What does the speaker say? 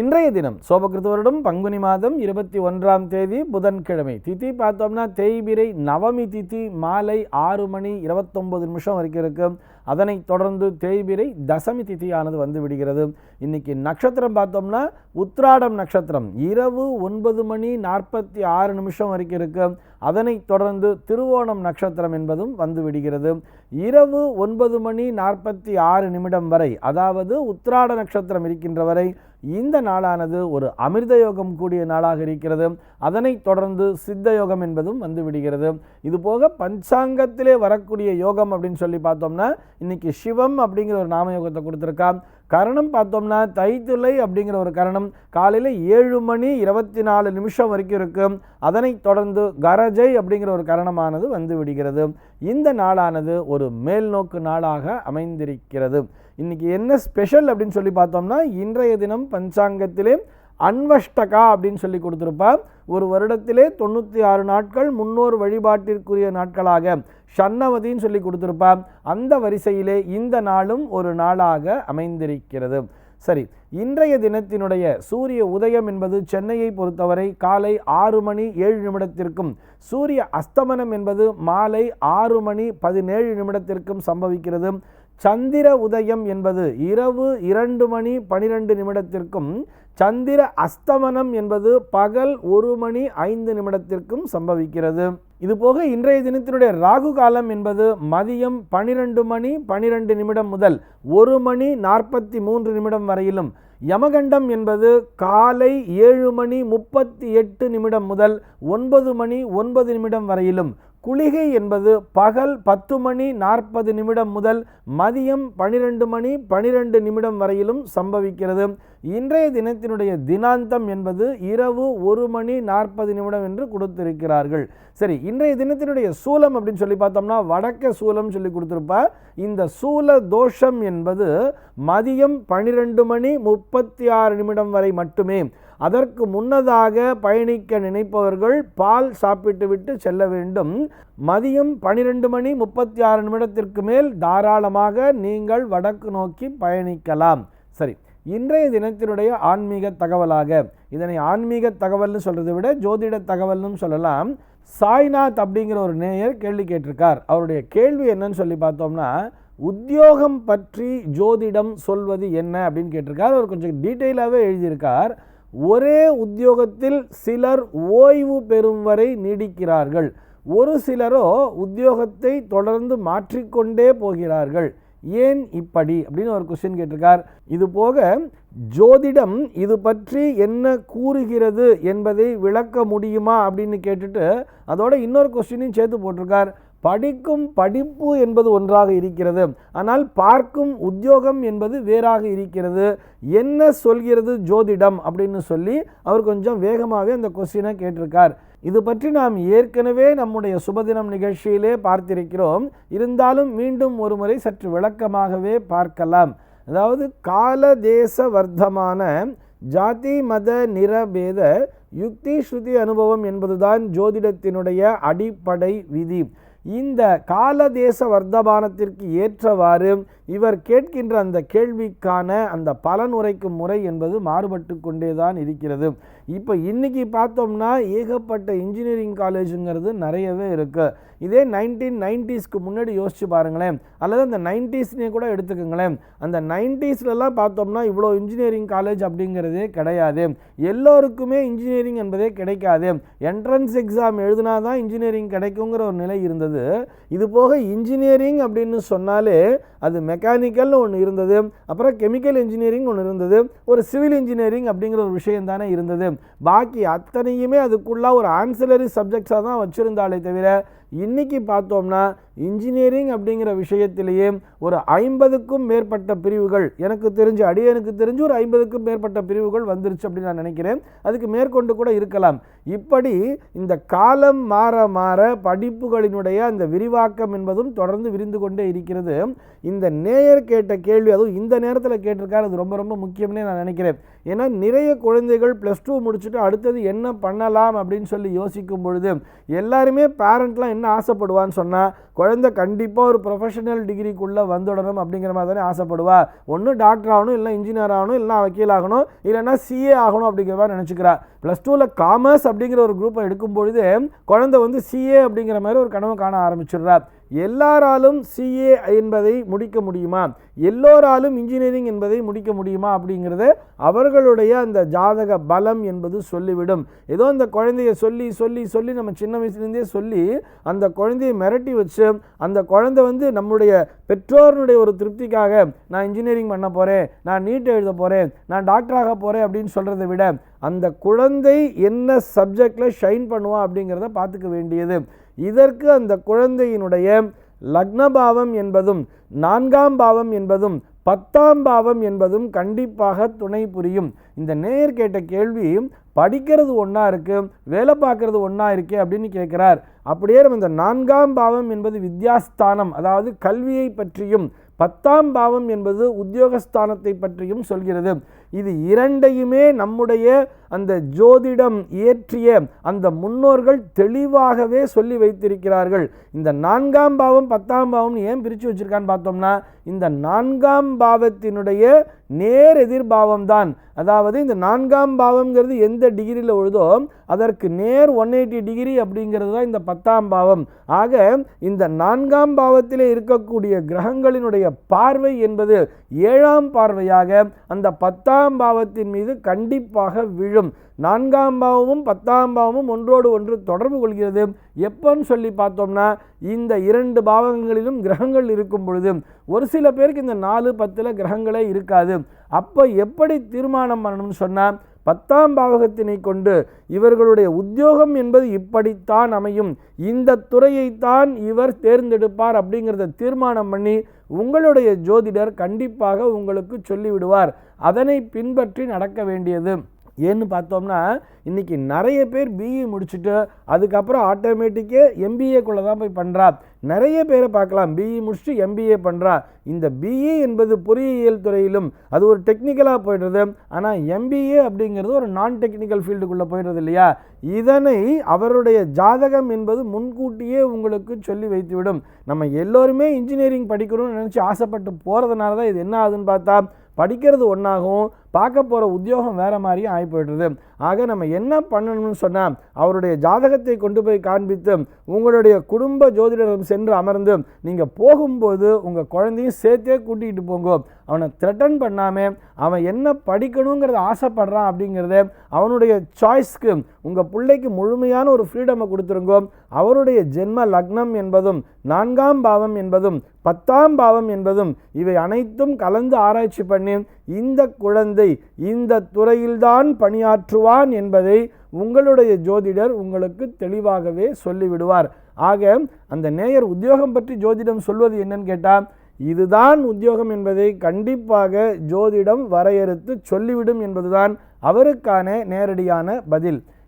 இன்றைய தினம் சோபகிருத வருடம் பங்குனி மாதம் இருபத்தி ஒன்றாம் தேதி புதன்கிழமை. திதி பார்த்தோம்னா தேய்பிரை நவமி திதி மாலை ஆறு மணி இருபத்தொம்பது நிமிஷம் வரைக்கும் இருக்கும். அதனைத் தொடர்ந்து தேய்பிரை தசமி திதியானது வந்து விடுகிறது. இன்னைக்கு நட்சத்திரம் பார்த்தோம்னா உத்ராடம் நட்சத்திரம். இரவு ஒன்பது மணி நாற்பத்தி ஆறு நிமிஷம் வரைக்கும் இருக்கும். அதனைத் தொடர்ந்து திருவோணம் நட்சத்திரம் என்பதும் வந்து விடுகிறது. இரவு ஒன்பது மணி நாற்பத்தி ஆறு நிமிடம் வரை அதாவது உத்ராட நட்சத்திரம் இருக்கின்ற வரை இந்த நாளானது ஒரு அமிர்த யோகம் கூடிய நாளாக இருக்கிறது. அதனைத் தொடர்ந்து சித்த யோகம் என்பதும் வந்து விடுகிறது. இது போக பஞ்சாங்கத்திலே வரக்கூடிய யோகம் அப்படின்னு சொல்லி பார்த்தோம்னா இன்னைக்கு சிவம் அப்படிங்கிற ஒரு நாம யோகத்தை கொடுத்துருக்கான் கரணம் பார்த்தோம்னா தைத்துளை அப்படிங்கிற ஒரு கரணம் காலையில் ஏழு மணி இருபத்தி நாலு நிமிஷம் வரைக்கும் இருக்கும் அதனைத் தொடர்ந்து கரஜை அப்படிங்கிற ஒரு கரணமானது வந்து விடுகிறது. இந்த நாளானது ஒரு மேல்நோக்கு நாளாக அமைந்திருக்கிறது. இன்றைக்கி என்ன ஸ்பெஷல் அப்படின்னு சொல்லி பார்த்தோம்னா இன்றைய தினம் பஞ்சாங்கத்திலே அன்வஷ்டகா அப்படின்னு சொல்லி கொடுத்துருப்பா ஒரு வருடத்திலே தொண்ணூற்றி ஆறு நாட்கள் முன்னோர் வழிபாட்டிற்குரிய நாட்களாக ஷன்னவதின்னு சொல்லி கொடுத்துருப்பா அந்த வரிசையிலே இந்த நாளும் ஒரு நாளாக அமைந்திருக்கிறது. சரி இன்றைய தினத்தினுடைய சூரிய உதயம் என்பது சென்னையை பொறுத்தவரை காலை ஆறு மணி ஏழு நிமிடத்திற்கும் சூரிய அஸ்தமனம் என்பது மாலை ஆறு மணி பதினேழு நிமிடத்திற்கும் சம்பவிக்கிறது. சந்திர உதயம் என்பது இரவு இரண்டு மணி பனிரெண்டு நிமிடத்திற்கும் சந்திர அஸ்தமனம் என்பது பகல் ஒரு மணி ஐந்து நிமிடத்திற்கும் சம்பவிக்கிறது. இதுபோக இன்றைய தினத்தினுடைய ராகு காலம் என்பது மதியம் பனிரெண்டு மணி பனிரெண்டு நிமிடம் முதல் ஒரு மணி நாற்பத்தி மூன்று நிமிடம் வரையிலும் யமகண்டம் என்பது காலை ஏழு மணி முப்பத்தி எட்டு நிமிடம் முதல் ஒன்பது மணி ஒன்பது நிமிடம் வரையிலும் குளிகை என்பது பகல் பத்து மணி நாற்பது நிமிடம் முதல் மதியம் பனிரெண்டு மணி பனிரெண்டு நிமிடம் வரையிலும் சம்பவிக்கிறது. இன்றைய தினத்தினுடைய தினாந்தம் என்பது இரவு ஒரு மணி நாற்பது நிமிடம் என்று கொடுத்திருக்கிறார்கள். சரி இன்றைய தினத்தினுடைய சூலம் அப்படின்னு சொல்லி பார்த்தோம்னா வடக்க சூலம் சொல்லி கொடுத்துருப்பா. இந்த சூல தோஷம் என்பது மதியம் பனிரெண்டு மணி முப்பத்தி ஆறு நிமிடம் வரை மட்டுமே. அதற்கு முன்னதாக பயணிக்க நினைப்பவர்கள் பால் சாப்பிட்டுவிட்டு செல்ல வேண்டும். மதியம் பனிரெண்டு மணி முப்பத்தி ஆறு நிமிடத்திற்கு மேல் தாராளமாக நீங்கள் வடக்கு நோக்கி பயணிக்கலாம். சரி இன்றைய தினத்தினுடைய ஆன்மீக தகவலாக. இதனை ஆன்மீக தகவல்னு சொல்கிறத விட ஜோதிட தகவல்னு சொல்லலாம். சாய்நாத் அப்படிங்கிற ஒரு நேயர் கேள்வி கேட்டிருக்கார். அவருடைய கேள்வி என்னன்னு சொல்லி பார்த்தோம்னா உத்தியோகம் பற்றி ஜோதிடம் சொல்வது என்ன அப்படின்னு கேட்டிருக்கார். அவர் கொஞ்சம் டீட்டெயிலாகவே எழுதியிருக்கார். ஒரே உத்தியோகத்தில் சிலர் ஓய்வு பெறும் வரை நீடிக்கிறார்கள். ஒரு சிலரோ உத்தியோகத்தை தொடர்ந்து மாற்றிக்கொண்டே போகிறார்கள். ஏன் இப்படி? அப்படின்னு ஒரு கொஸ்டின் கேட்டிருக்கார். இது போக ஜோதிடம் இது பற்றி என்ன கூறுகிறது என்பதை விளக்க முடியுமா அப்படின்னு கேட்டுட்டு அதோட இன்னொரு கொஸ்டினையும் சேர்த்து போட்டிருக்கார். படிக்கும் படிப்பு என்பது ஒன்றாக இருக்கிறது. ஆனால் பார்க்கும் உத்தியோகம் என்பது வேறாக இருக்கிறது. என்ன சொல்கிறது ஜோதிடம் அப்படின்னு சொல்லி அவர் கொஞ்சம் வேகமாகவே அந்த கொஸ்டினை கேட்டிருக்கார். இது பற்றி நாம் ஏற்கனவே நம்முடைய சுபதினம் நிகழ்ச்சியிலே பார்த்திருக்கிறோம். இருந்தாலும் மீண்டும் ஒரு முறை சற்று விளக்கமாகவே பார்க்கலாம். அதாவது கால தேச வர்த்தமான ஜாதி மத நிறபேத யுக்தி ஸ்ருதி அனுபவம் என்பதுதான் ஜோதிடத்தினுடைய அடிப்படை விதி. இந்த காலதேச வர்த்தமானத்திற்கு ஏற்றவாறு இவர் கேட்கின்ற அந்த கேள்விக்கான அந்த பலன் உரைக்கும் முறை என்பது மாறுபட்டு கொண்டே தான் இருக்கிறது. இப்போ இன்றைக்கி பார்த்தோம்னா ஏகப்பட்ட இன்ஜினியரிங் காலேஜுங்கிறது நிறையவே இருக்குது இதே நைன்டீன் நைன்டிஸ்க்கு முன்னாடி யோசிச்சு பாருங்களேன். அல்லது அந்த நைன்டிஸ்னே கூட எடுத்துக்கோங்களேன். அந்த நைன்டிஸ்லலாம் பார்த்தோம்னா இவ்வளோ இன்ஜினியரிங் காலேஜ் அப்படிங்கிறதே கிடையாது. எல்லோருக்குமே இன்ஜினியரிங் என்பதே கிடைக்காது. என்ட்ரன்ஸ் எக்ஸாம் எழுதினா தான் இன்ஜினியரிங் கிடைக்குங்கிற ஒரு நிலை இருந்தது. இது போக இன்ஜினியரிங் அப்படின்னு சொன்னாலே அது மெக்கானிக்கல்னு ஒன்று இருந்தது. அப்புறம் கெமிக்கல் இன்ஜினியரிங் ஒன்று இருந்தது. ஒரு சிவில் இன்ஜினியரிங் அப்படிங்கிற ஒரு விஷயம் தானே இருந்தது. பாக்கி அத்தனையுமே அதுக்குள்ளே ஒரு ஆன்சிலரி சப்ஜெக்ட்ஸாக தான் வச்சுருந்தாலே தவிர இன்றைக்கி பார்த்தோம்னா இன்ஜினியரிங் அப்படிங்கிற விஷயத்திலேயே ஒரு ஐம்பதுக்கும் மேற்பட்ட பிரிவுகள் எனக்கு தெரிஞ்சு அடியனுக்கு தெரிஞ்சு ஒரு ஐம்பதுக்கும் மேற்பட்ட பிரிவுகள் வந்துருச்சு அப்படின்னு நான் நினைக்கிறேன். அதுக்கு மேற்கொண்டு கூட இருக்கலாம். இப்படி இந்த காலம் மாற மாற படிப்புகளினுடைய அந்த விரிவாக்கம் என்பதும் தொடர்ந்து விரிந்து கொண்டே இருக்கிறது. இந்த நேயர் கேட்ட கேள்வி அதுவும் இந்த நேரத்தில் கேட்டிருக்காரு அது ரொம்ப ரொம்ப முக்கியம்னே நான் நினைக்கிறேன். ஏன்னா நிறைய குழந்தைகள் ப்ளஸ் டூ முடிச்சுட்டு அடுத்தது என்ன பண்ணலாம் அப்படின்னு சொல்லி யோசிக்கும் பொழுது எல்லாருமே பேரண்ட்லாம் என்ன ஆசைப்படுவான்னு சொன்னால் குழந்தை கண்டிப்பாக ஒரு ப்ரொஃபஷனல் டிகிரிக்குள்ளே வந்துடணும் அப்படிங்கிற மாதிரி தானே ஆசைப்படுவா. ஒன்று டாக்டர் ஆகணும் இல்லை இன்ஜினியர் ஆகணும் இல்லை வக்கீல் ஆகணும் இல்லைன்னா சிஏ ஆகணும் அப்படிங்கிற மாதிரி நினச்சிக்கிறா. ப்ளஸ் டூவில் காமர்ஸ் அப்படிங்கிற ஒரு குரூப்பை எடுக்கும் பொழுது குழந்தை வந்து சிஏ அப்படிங்கிற மாதிரி ஒரு கனவு காண ஆரம்பிச்சிடுறா. எல்லாராலும் சிஏ என்பதை முடிக்க முடியுமா? எல்லோராலும் இன்ஜினியரிங் என்பதை முடிக்க முடியுமா? அப்படிங்கிறத அவர்களுடைய அந்த ஜாதக பலம் என்பது சொல்லிவிடும். ஏதோ அந்த குழந்தைய சொல்லி சொல்லி சொல்லி நம்ம சின்ன வயசுலேருந்தே சொல்லி அந்த குழந்தையை மிரட்டி வச்சு அந்த குழந்தை வந்து நம்முடைய பெற்றோருடைய ஒரு திருப்திக்காக நான் இன்ஜினியரிங் பண்ண போகிறேன் நான் நீட் எழுத போகிறேன் நான் டாக்டராக போகிறேன் அப்படின்னு சொல்கிறத விட அந்த குழந்தை என்ன சப்ஜெக்டில் ஷைன் பண்ணுவான் அப்படிங்கிறத பார்த்துக்க வேண்டியது. இதற்கு அந்த குழந்தையினுடைய லக்னபாவம் என்பதும் நான்காம் பாவம் என்பதும் பத்தாம் பாவம் என்பதும் கண்டிப்பாக துணை புரியும். இந்த நேயர் கேட்ட கேள்வி படிக்கிறது ஒன்றா இருக்குது வேலை பார்க்குறது ஒன்றா இருக்கே அப்படின்னு கேட்குறார். அப்படியே நம்ம இந்த நான்காம் பாவம் என்பது வித்யாஸ்தானம் அதாவது கல்வியை பற்றியும் பத்தாம் பாவம் என்பது உத்தியோகஸ்தானத்தை பற்றியும் சொல்கிறது. இது இரண்டையுமே நம்முடைய அந்த ஜோதிடம் இயற்றிய அந்த முன்னோர்கள் தெளிவாகவே சொல்லி வைத்திருக்கிறார்கள். இந்த நான்காம் பாவம் பத்தாம் பாவம் ஏன் பிரித்து வச்சிருக்கான்னு பார்த்தோம்னா இந்த நான்காம் பாவத்தினுடைய நேர் எதிர்பாவம் தான் அதாவது இந்த நான்காம் பாவம்ங்கிறது எந்த டிகிரியில் உழுதோ அதற்கு நேர் ஒன் எயிட்டி டிகிரி அப்படிங்கிறது தான் இந்த பத்தாம் பாவம். ஆக இந்த நான்காம் பாவத்தில் இருக்கக்கூடிய கிரகங்களினுடைய பார்வை என்பது ஏழாம் பார்வையாக அந்த பத்தாம் பத்தாம் பாவத்தின் மீது கண்டிப்பாக விழும். நான்காம் பாவமும் பத்தாம் பாவமும் ஒன்றோடு ஒன்று தொடர்பு கொள்கிறது. எப்போன்னு சொல்லி பார்த்தோம்னா இந்த இரண்டு பாவங்களிலும் கிரகங்கள் இருக்கும் பொழுது ஒரு சில பேருக்கு இந்த நாலு பத்தில் கிரகங்களே இருக்காது. அப்போ எப்படி தீர்மானம் பண்ணணும்னு சொன்னால் பத்தாம் பாவகத்தினை கொண்டு இவர்களுடைய உத்தியோகம் என்பது இப்படித்தான் அமையும். இந்த துறையைத்தான் இவர் தேர்ந்தெடுப்பார் அப்படிங்கிறத தீர்மானம் பண்ணி உங்களுடைய ஜோதிடர் கண்டிப்பாக உங்களுக்கு சொல்லிவிடுவார். அதனை பின்பற்றி நடக்க வேண்டியது. ஏன்னு பார்த்தோம்னா இன்றைக்கி நிறைய பேர் பிஇ முடிச்சுட்டு அதுக்கப்புறம் ஆட்டோமேட்டிக்கே எம்பிஏக்குள்ளே தான் போய் பண்ணுறா நிறைய பேரை பார்க்கலாம். பிஇ முடிச்சுட்டு எம்பிஏ பண்ணுறா இந்த பிஇ என்பது பொறியியல் துறையிலும் அது ஒரு டெக்னிக்கலாக போய்டுறது. ஆனால் எம்பிஏ அப்படிங்கிறது ஒரு நான் டெக்னிக்கல் ஃபீல்டுக்குள்ளே போயிடுறது இல்லையா? இதனை அவருடைய ஜாதகம் என்பது முன்கூட்டியே உங்களுக்கு சொல்லி வைத்துவிடும். நம்ம எல்லோருமே இன்ஜினியரிங் படிக்கணும்னு நினச்சி ஆசைப்பட்டு போகிறதுனால தான் இது என்ன ஆகுதுன்னு பார்த்தா படிக்கிறது ஒன்றாகும் பார்க்க போகிற உத்தியோகம் வேறு மாதிரியும் ஆகி போய்டுறது. ஆக நம்ம என்ன பண்ணணும்னு சொன்னால் அவருடைய ஜாதகத்தை கொண்டு போய் காண்பித்து உங்களுடைய குடும்ப ஜோதிடரிடம் சென்று அமர்ந்து நீங்கள் போகும்போது உங்கள் குழந்தையும் சேர்த்தே கூட்டிகிட்டு போங்க. அவனை த்ரெட்டன் பண்ணாமல் அவன் என்ன படிக்கணுங்கிறத ஆசைப்படுறான் அப்படிங்கிறத அவனுடைய சாய்ஸ்க்கு உங்கள் பிள்ளைக்கு முழுமையான ஒரு ஃப்ரீடமை கொடுத்துருங்கோ. அவருடைய ஜென்ம லக்னம் என்பதும் நான்காம் பாவம் என்பதும் பத்தாம் பாவம் என்பதும் இவை அனைத்தும் கலந்து ஆராய்ச்சி பண்ணி இந்த குழந்தை இந்த துறையில்தான் பணியாற்றுவான் என்பதை உங்களுடைய ஜோதிடர் உங்களுக்கு தெளிவாகவே சொல்லிவிடுவார். ஆக அந்த நேயர் உத்தியோகம் பற்றி ஜோதிடம் சொல்வது என்னன்னு கேட்டால் இதுதான் உத்தியோகம் என்பதை கண்டிப்பாக ஜோதிடம் வரையறுத்து சொல்லிவிடும் என்பதுதான் அவருக்கான நேரடியான பதில்.